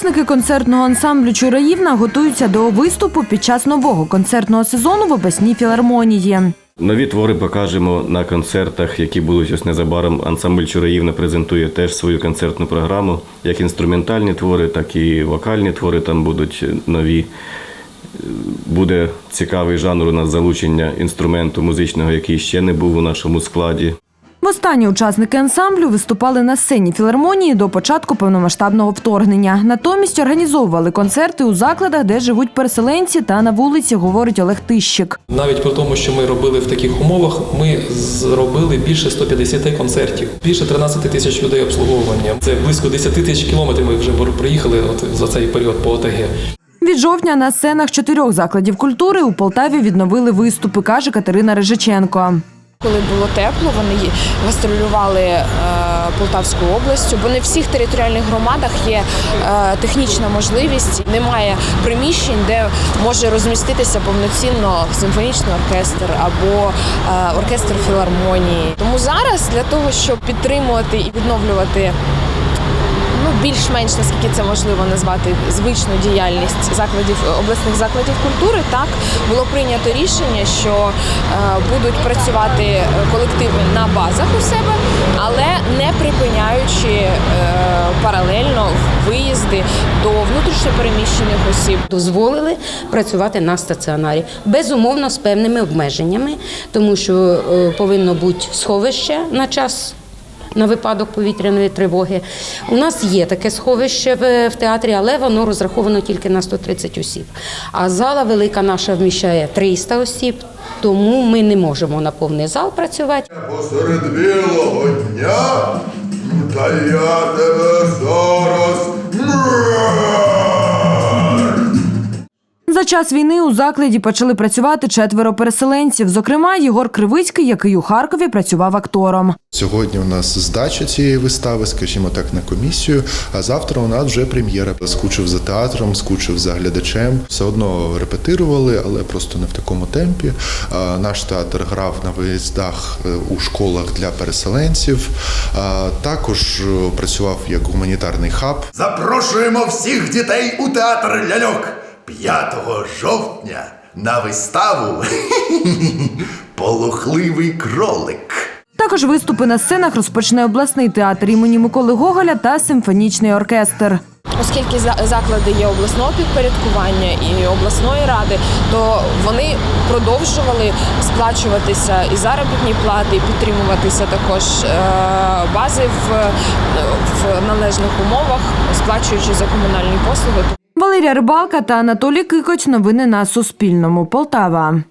Учасники концертного ансамблю Чураївна готуються до виступу під час нового концертного сезону в обласній філармонії. Нові твори покажемо на концертах, які будуть ось незабаром. Ансамбль Чураївна презентує теж свою концертну програму, як інструментальні твори, так і вокальні твори там будуть нові. Буде цікавий жанр у нас залучення інструменту музичного, який ще не був у нашому складі. Востаннє учасники ансамблю виступали на сцені філармонії до початку повномасштабного вторгнення. Натомість організовували концерти у закладах, де живуть переселенці та на вулиці, говорить Олег Тищик. Навіть при тому, що ми робили в таких умовах, ми зробили більше 150 концертів, більше 13 тисяч людей обслуговування. Це близько 10 тисяч кілометрів. Ми вже проїхали от за цей період по ОТГ. Від жовтня на сценах чотирьох закладів культури у Полтаві відновили виступи, каже Катерина Рижиченко. Коли було тепло, вони гастролювали е, Полтавською областю, бо не в всіх територіальних громадах є е, технічна можливість. Немає приміщень, де може розміститися повноцінно симфонічний оркестр або е, оркестр філармонії. Тому зараз для того, щоб підтримувати і відновлювати ну більш-менш наскільки це можливо назвати звичну діяльність закладів обласних закладів культури. Так було прийнято рішення, що е, будуть працювати е, колективи на базах у себе, але не припиняючи е, паралельно виїзди до внутрішньопереміщених осіб. дозволили працювати на стаціонарі. Безумовно, з певними обмеженнями, тому що повинно бути сховище на час. На випадок повітряної тривоги. У нас є таке сховище в, театрі, але воно розраховано тільки на 130 осіб. А зала велика наша вміщає 300 осіб, тому ми не можемо на повний зал працювати. Посеред білого дня, та я тебе зараз. Час війни у закладі почали працювати четверо переселенців. Зокрема, Єгор Кривицький, який у Харкові працював актором. Сьогодні у нас здача цієї вистави, скажімо так, на комісію. А завтра у нас вже прем'єра. Скучив за театром, скучив за глядачем. Все одно репетирували, але просто не в такому темпі. Наш театр грав на виїздах е, у школах для переселенців. А, Також е, працював як гуманітарний хаб. Запрошуємо всіх дітей у театр ляльок 5 жовтня на виставу Полохливий кролик. Також виступи на сценах розпочне обласний театр імені Миколи Гоголя та симфонічний оркестр. Оскільки за- заклади є обласного підпорядкування і обласної ради, то вони продовжували сплачуватися і заробітні плати, і підтримуватися також е, бази в, в належних умовах, сплачуючи за комунальні послуги. Валерія Рибалка та Анатолій Кикоч. Новини на Суспільному. Полтава.